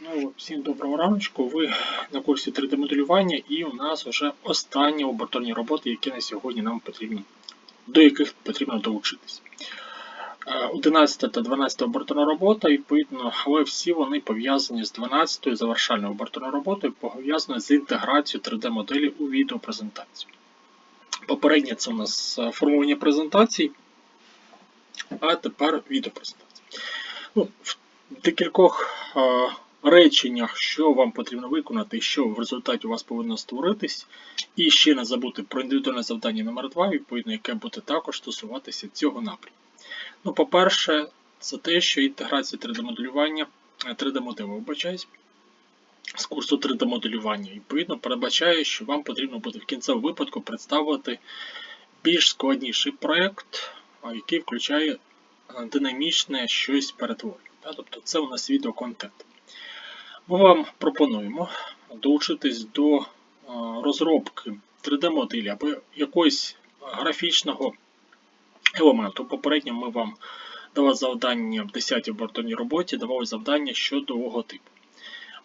Знову всім доброго раночку. Ви на курсі 3D-моделювання і у нас вже останні лабораторні роботи, які на сьогодні нам потрібні, до яких потрібно долучитись. Е, 11 та 12 лабораторна робота, відповідно, але всі вони пов'язані з 12-ю завершальною лабораторною роботою, пов'язаною з інтеграцією 3D-моделі у відеопрезентацію. Попереднє це у нас е, формування презентацій, а тепер відеопрезентація. Ну, в декількох е, реченнях, що вам потрібно виконати, що в результаті у вас повинно створитись, і ще не забути про індивідуальне завдання номер 2 відповідно, яке буде також стосуватися цього напрямку. Ну, по-перше, це те, що інтеграція 3D-моделювання, 3D-моделі, вибачаюсь, з курсу 3D-моделювання, відповідно, передбачає, що вам потрібно буде в кінцевому випадку представити більш складніший проєкт, який включає динамічне щось перетворення. Тобто це у нас відеоконтент. Ми вам пропонуємо долучитись до розробки 3D-моделі або якогось графічного елементу. Попередньо ми вам давали завдання в 10-й лабораторній роботі, давали завдання щодо логотипу.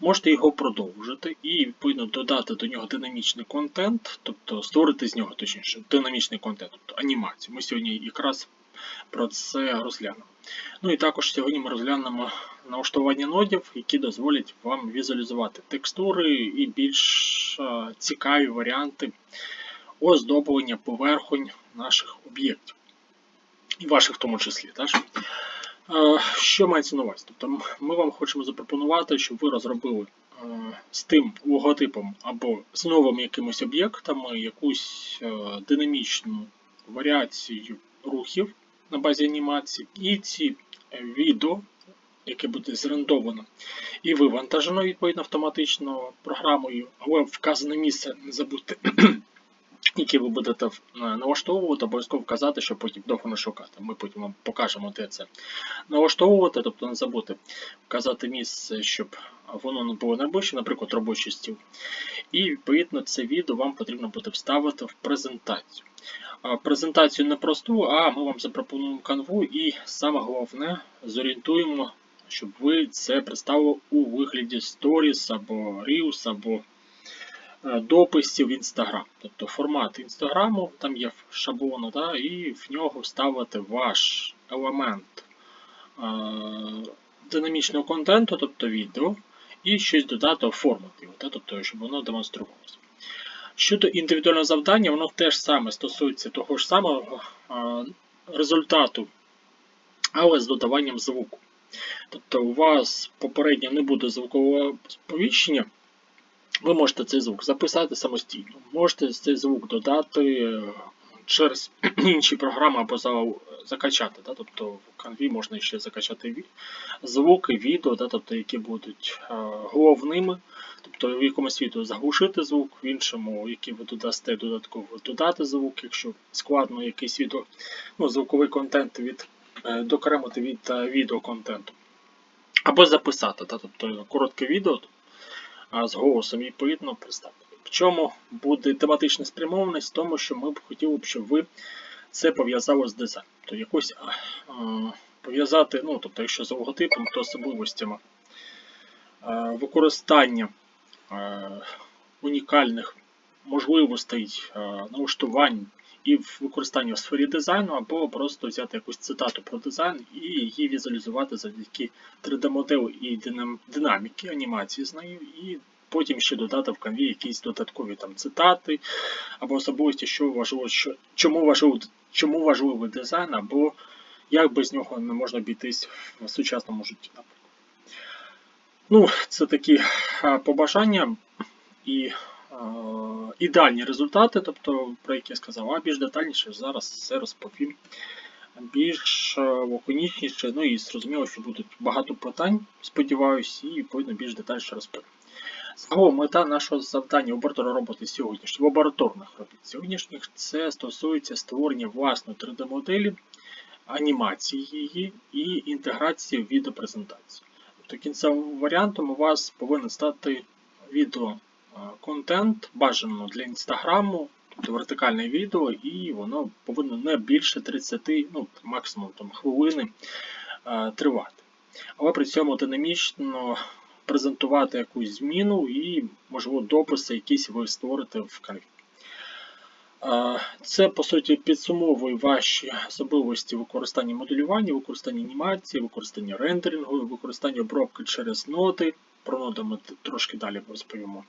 Можете його продовжити і, відповідно, додати до нього динамічний контент, тобто створити з нього точніше динамічний контент, тобто анімацію. Ми сьогодні якраз про це розглянемо. Ну і також сьогодні ми розглянемо налаштування нодів, які дозволять вам візуалізувати текстури і більш цікаві варіанти оздоблення поверхонь наших об'єктів. І ваших в тому числі. Теж. Що мається на увазі? Тобто ми вам хочемо запропонувати, щоб ви розробили з тим логотипом або з новими якимись об'єктами якусь динамічну варіацію рухів на базі анімації, і ці е, відео, яке буде зрендовано і вивантажено відповідно автоматично програмою, але вказане місце не забудьте. Які ви будете е, налаштовувати, обов'язково вказати, щоб потім довго не шукати. Ми потім вам покажемо, де це налаштовувати, тобто не забути вказати місце, щоб воно не було найближче, наприклад, робочий стіл. І відповідно це відео вам потрібно буде вставити в презентацію. Презентацію не просту, а ми вам запропонуємо канву і саме головне зорієнтуємо, щоб ви це представили у вигляді Stories або Reels, або е, дописів в Instagram. Тобто формат інстаграму, там є шаблон, да, і в нього вставити ваш елемент е, динамічного контенту, тобто відео, і щось додати, оформити його, да, тобто, щоб воно демонструвалося. Щодо індивідуального завдання, воно теж саме стосується того ж самого е, результату, але з додаванням звуку. Тобто у вас попередньо не буде звукового сповіщення, ви можете цей звук записати самостійно. Можете цей звук додати е, через інші програми або закачати. Да? Тобто в Canvі можна ще закачати звуки, відео, да? тобто, які будуть е, головними. Тобто в якомусь відео заглушити звук, в іншому, який ви додасте додатково додати звук, якщо складно якийсь відео, ну, звуковий контент від, е, докремити від е, відеоконтенту. Або записати, да? тобто коротке відео з голосом відповідно представити. В чому буде тематична спрямованість? В тому, що ми б хотіли б, щоб ви це пов'язали з дизайном. Тобто якось пов'язати, ну, тобто, якщо з логотипом, то особливостями використання унікальних можливостей а, налаштувань і в використанні в сфері дизайну, або просто взяти якусь цитату про дизайн і її візуалізувати завдяки 3D-моделі і динаміки анімації з нею, і потім ще додати в канві якісь додаткові там цитати або особливості, що важливо, що, чому, важливо, чому важливий дизайн, або як без нього не можна обійтись в сучасному житті. Ну, це такі побажання і ідеальні результати, тобто, про які я сказав, а більш детальніше зараз все розповім. Більш лаконічніше, ну і зрозуміло, що будуть багато питань, сподіваюся, і відповідно більш детальніше розповім. Загалом мета нашого завдання лабораторної роботи сьогоднішніх, лабораторних робіт сьогоднішніх, це стосується створення власної 3D-моделі, анімації її і інтеграції в відеопрезентацію. Тобто кінцевим варіантом у вас повинен стати відео контент, бажано для інстаграму, тобто вертикальне відео, і воно повинно не більше 30, ну максимум там, хвилини тривати. Але при цьому динамічно презентувати якусь зміну і, можливо, дописи якісь ви створите в Canva. Це, по суті, підсумовує ваші особливості використання моделювання, використання анімації, використання рендерингу, використання обробки через ноди. Про ноти ми трошки далі розповімо.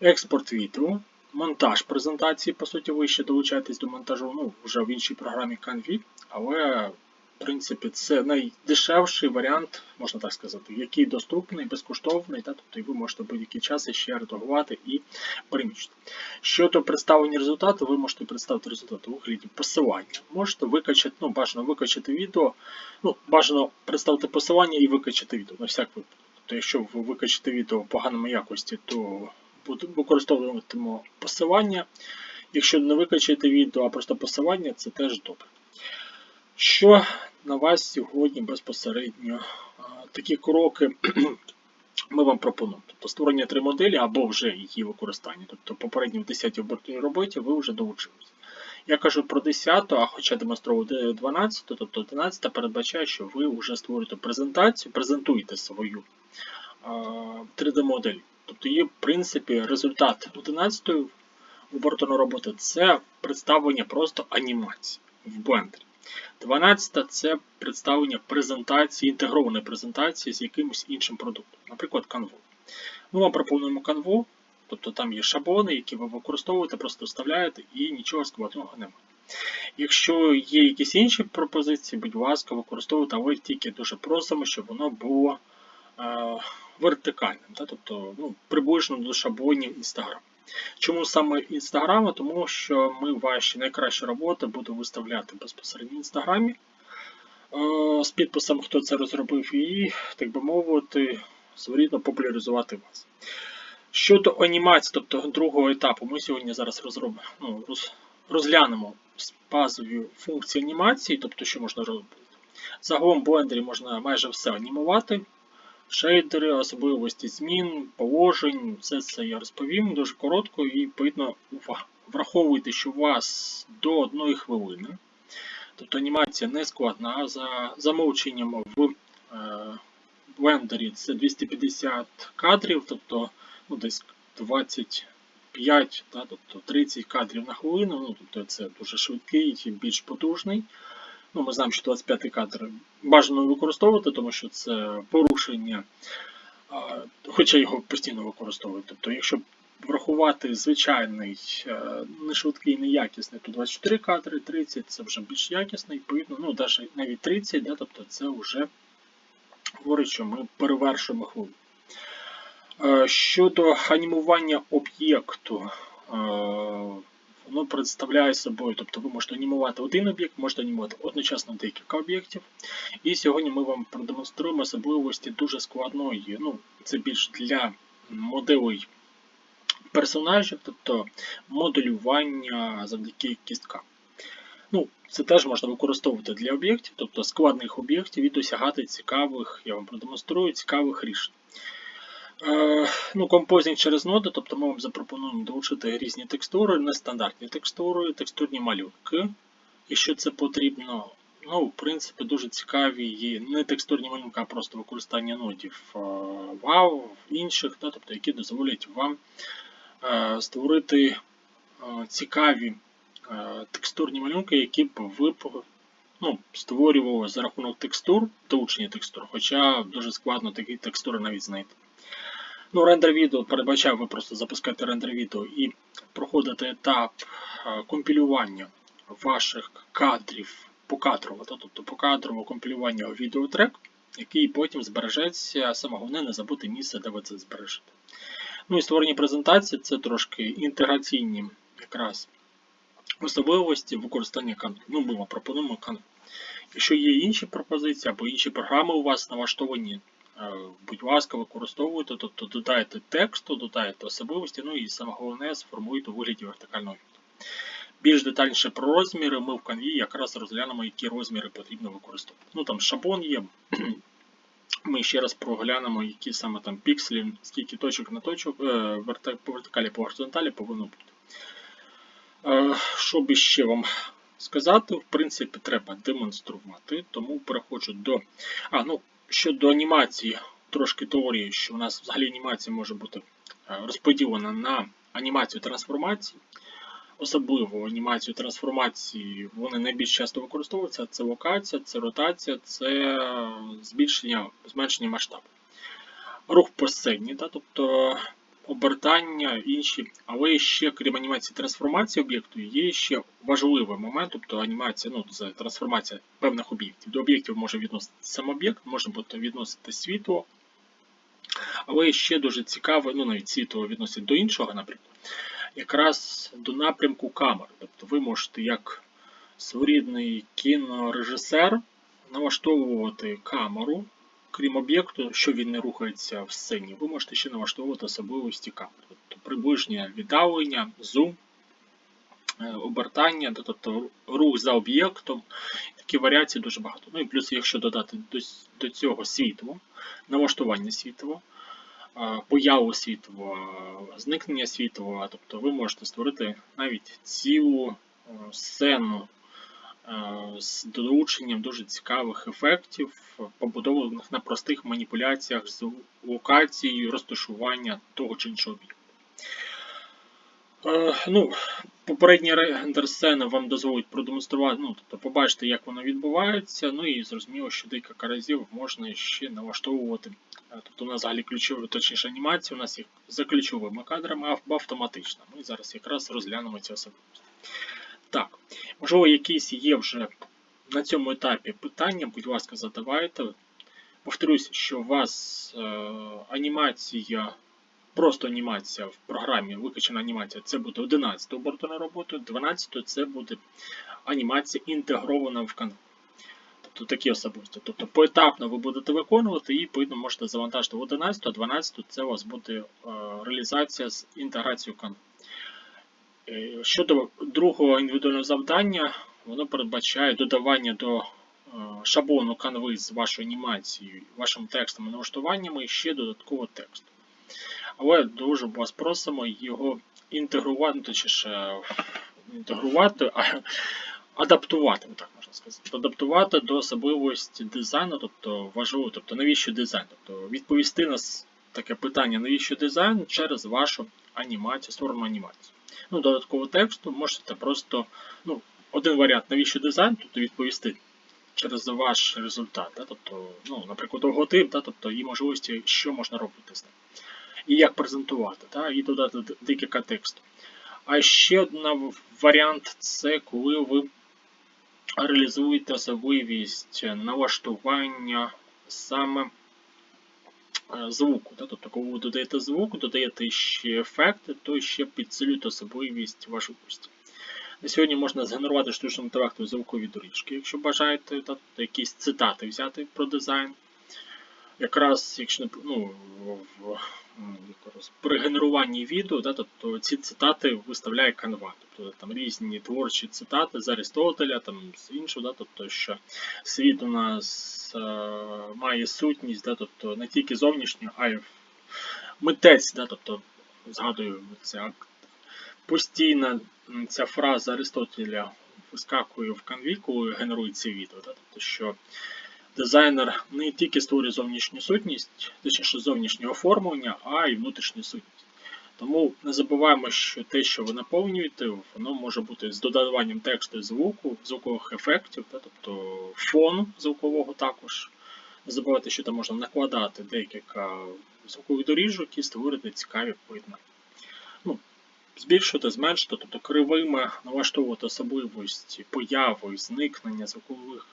Експорт відео, монтаж презентації, по суті, ви ще долучаєтесь до монтажу ну, вже в іншій програмі Canva, але принципі це найдешевший варіант, можна так сказати, який доступний, безкоштовний, та, тобто і ви можете будь-який час ще редагувати і переміщити. Щодо представлення результату, ви можете представити результат у вигляді посилання. Можете викачати, ну, бажано викачати відео, ну, бажано представити посилання і викачати відео на всяк випадок. Тобто, якщо ви викачите відео в поганому якості, то використовуватимемо посилання. Якщо не викачаєте відео, а просто посилання, це теж добре. Що на вас сьогодні безпосередньо? Такі кроки ми вам пропонуємо. Тобто створення три моделі або вже її використання. Тобто попередньо в 10 обертній роботі ви вже долучилися. Я кажу про 10, а хоча демонстрував 12, тобто 11 передбачає, що ви вже створюєте презентацію, презентуєте свою 3D-модель. Тобто є, в принципі, результат 11-ї обертної роботи це представлення просто анімації в блендері. 12 це представлення презентації, інтегрованої презентації з якимось іншим продуктом, наприклад, Canva. Ми вам пропонуємо Canva, тобто там є шаблони, які ви використовуєте, просто вставляєте і нічого складного немає. Якщо є якісь інші пропозиції, будь ласка, використовуйте, але тільки дуже просимо, щоб воно було е, вертикальним, та, тобто ну, приближно до шаблонів Instagram. Чому саме Instagram? Тому що ми ваші найкращі роботи будемо виставляти безпосередньо в інстаграмі е, з підписом, хто це розробив, і, так би мовити, своєрідно популяризувати вас. Щодо анімації, тобто другого етапу, ми сьогодні зараз розробимо, ну, роз, розглянемо базові функції анімації, тобто що можна робити. Загалом в блендері можна майже все анімувати. Шейдери, особливості змін, положень, все це я розповім дуже коротко і відповідно враховуйте, що у вас до 1 хвилини. Тобто анімація не складна. За замовченням в е, блендері це 250 кадрів, тобто ну, десь 25, да, тобто 30 кадрів на хвилину. Ну, тобто це дуже швидкий і більш потужний. Ну, ми знаємо, що 25 кадр бажано використовувати, тому що це порушення, хоча його постійно використовують. Тобто, якщо врахувати звичайний, е, не швидкий, не якісний, то 24 кадри, 30 це вже більш якісний, відповідно, ну, навіть 30, да, тобто це вже говорить, що ми перевершуємо хвилину. Е, Щодо анімування об'єкту, е, воно представляє собою, тобто ви можете анімувати один об'єкт, можете анімувати одночасно декілька об'єктів. І сьогодні ми вам продемонструємо особливості дуже складної. Ну, це більш для моделей персонажів, тобто моделювання завдяки кісткам. Ну, це теж можна використовувати для об'єктів, тобто складних об'єктів і досягати цікавих, я вам продемонструю, цікавих рішень. Е, ну, композінг через ноди, тобто ми вам запропонуємо долучити різні текстури, нестандартні текстури, текстурні малюнки. Якщо це потрібно, ну, в принципі, дуже цікаві є не текстурні малюнки, а просто використання нодів е, WoW, інших, да, тобто, які дозволять вам е, створити цікаві текстурні малюнки, які б ви ну, створювали за рахунок текстур, долучення текстур, хоча дуже складно такі текстури навіть знайти. Ну, рендер відео передбачає, ви просто запускаєте рендер відео і проходите етап е, компілювання ваших кадрів покадрово, тобто покадрово компілювання відеотрек, який потім збережеться, саме головне не забути місце, де ви це збережете. Ну і створення презентації це трошки інтеграційні якраз особливості використання Canva. Ну, ми вам пропонуємо Canva. Якщо є інші пропозиції або інші програми у вас налаштовані, будь ласка, використовуйте, тобто додайте тексту, додайте особливості, ну і саме головне сформуйте у вигляді вертикального відео. Більш детальніше про розміри ми в Canva якраз розглянемо, які розміри потрібно використовувати. Ну там шаблон є. Ми ще раз проглянемо, які саме там пікселі, скільки точок на точок, е, по вертикалі, по горизонталі повинно бути. Е, Що би ще вам сказати, в принципі, треба демонструвати, тому переходжу до. А, ну, щодо анімації трошки теорії, що у нас взагалі анімація може бути е, розподілена на анімацію трансформації. Особливо анімацію трансформації вони найбільш часто використовуються. Це локація, це ротація, це збільшення, зменшення масштабу. Рух по сцені, да, тобто обертання, інші. Але ще, крім анімації трансформації об'єкту, є ще важливий момент, тобто анімація, ну, це трансформація певних об'єктів. До об'єктів може відносити сам об'єкт, може бути відносити світло. Але ще дуже цікаво, ну навіть світло відносить до іншого, наприклад, якраз до напрямку камер. Тобто ви можете як своєрідний кінорежисер налаштовувати камеру, крім об'єкту, що він не рухається в сцені, ви можете ще налаштовувати особливості камери. Тобто приближення віддалення, зум, е, обертання, тобто рух за об'єктом. Такі варіації дуже багато. Ну і плюс, якщо додати до, цього світло, налаштування світла, появу світла, зникнення світла, тобто ви можете створити навіть цілу е, сцену з долученням дуже цікавих ефектів, побудованих на простих маніпуляціях з локацією розташування того чи іншого об'єкту. Е, ну, Попередні рендер сцени вам дозволить продемонструвати, ну, тобто побачити, як воно відбувається, ну і зрозуміло, що декілька разів можна ще налаштовувати. Е, Тобто у нас взагалі ключові, точніше анімація у нас є за ключовими кадрами або автоматична. Ми зараз якраз розглянемо ці особливості. Так, можливо, якісь є вже на цьому етапі питання, будь ласка, задавайте. Повторюсь, що у вас е, анімація, просто анімація в програмі, викачана анімація, це буде 11 обертона роботи, 12 це буде анімація інтегрована в канву. Тобто такі особисті. Тобто поетапно ви будете виконувати і відповідно можете завантажити в 11, а 12 це у вас буде е, реалізація з інтеграцією канву. Е, Щодо другого індивідуального завдання, воно передбачає додавання до е, шаблону канви з вашою анімацією, вашим текстом і налаштуваннями ще додаткового тексту. Але дуже вас просимо його інтегрувати, точніше, інтегрувати, а адаптувати, так можна сказати. Адаптувати до особливості дизайну, тобто важливо, тобто навіщо дизайн? Тобто відповісти на таке питання, навіщо дизайн через вашу анімацію, створену анімацію. Ну, додаткового тексту можете просто, ну, один варіант, навіщо дизайн, тобто відповісти через ваш результат. Да? Тобто, ну, наприклад, логотип, да? тобто і можливості, що можна робити з ним. І як презентувати, да? і додати декілька тексту. А ще один варіант це коли ви реалізуєте особливість налаштування саме звуку. Да? Тобто, коли ви додаєте звук, додаєте ще ефекти, то ще підсилюєте особливість важливості. На сьогодні можна згенерувати штучним інтелектом звукові доріжки, якщо бажаєте, да? тобто якісь цитати взяти про дизайн. Якраз якщо ну, при генеруванні відео, да, тобто ці цитати виставляє Canva. Тобто там різні творчі цитати з Аристотеля, там з іншого, да, тобто що світ у нас е, має сутність, да, тобто не тільки зовнішню, а й митець, да, тобто згадую це постійна ця фраза Аристотеля вискакує в канві, коли генерується відео, да, тобто що дизайнер не тільки створює зовнішню сутність, точніше зовнішнє оформлення, а й внутрішню сутність. Тому не забуваємо, що те, що ви наповнюєте, воно може бути з додаванням тексту звуку, звукових ефектів, тобто фону звукового також. Не забувайте, що там можна накладати декілька звукових доріжок і створити цікаві поєднання. Ну, збільшувати, зменшити, тобто кривими налаштовувати особливості появи, зникнення звукових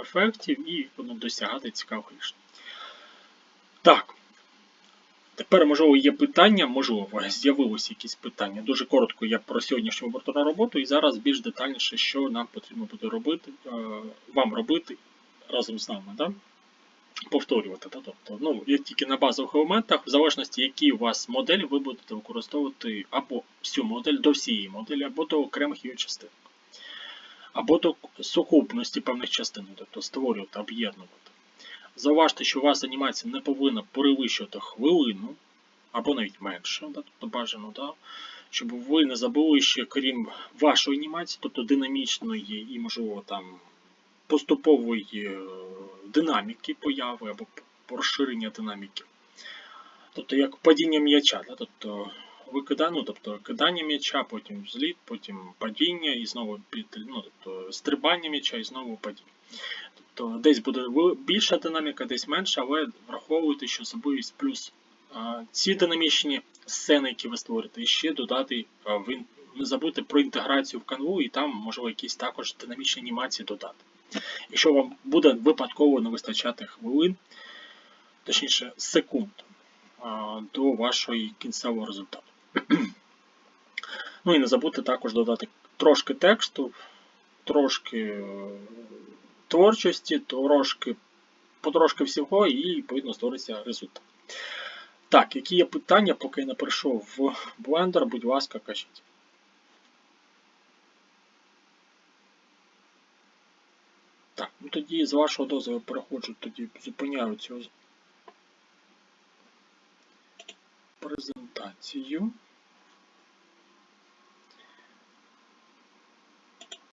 ефектів і воно досягати цікавих рішень. Так. Тепер, можливо, є питання, можливо, з'явилися якісь питання. Дуже коротко я про сьогоднішню обертовну роботу, і зараз більш детальніше, що нам потрібно буде робити, вам робити разом з нами. Да? Повторювати. Да? Тобто, ну, як тільки на базових елементах, в залежності, які у вас модель, ви будете використовувати або всю модель до всієї моделі, або до окремих її частин або до сукупності певних частин, тобто створювати, об'єднувати. Зауважте, що у вас анімація не повинна перевищувати хвилину, або навіть менше, тобто бажано, да, щоб ви не забули ще, крім вашої анімації, тобто динамічної і, можливо, там поступової е, динаміки появи або розширення динаміки. Тобто як падіння м'яча. Да? Тобто, викида, ну, тобто кидання м'яча, потім взліт, потім падіння і знову під, ну, тобто, стрибання м'яча і знову падіння. Тобто десь буде більша динаміка, десь менша, але враховуйте, що собою плюс а, ці динамічні сцени, які ви створите, і ще додати а, ви не забудьте про інтеграцію в канву, і там можливо якісь також динамічні анімації додати. Якщо вам буде випадково не вистачати хвилин, точніше секунд до вашого кінцевого результату. ну і не забудьте також додати трошки тексту, трошки е, творчості, трошки, потрошки всього, і відповідно створиться результат. Так, які є питання, поки я не перейшов в Blender, будь ласка, кажіть. Так, ну тоді з вашого дозволу переходжу, тоді зупиняю цю презентацію.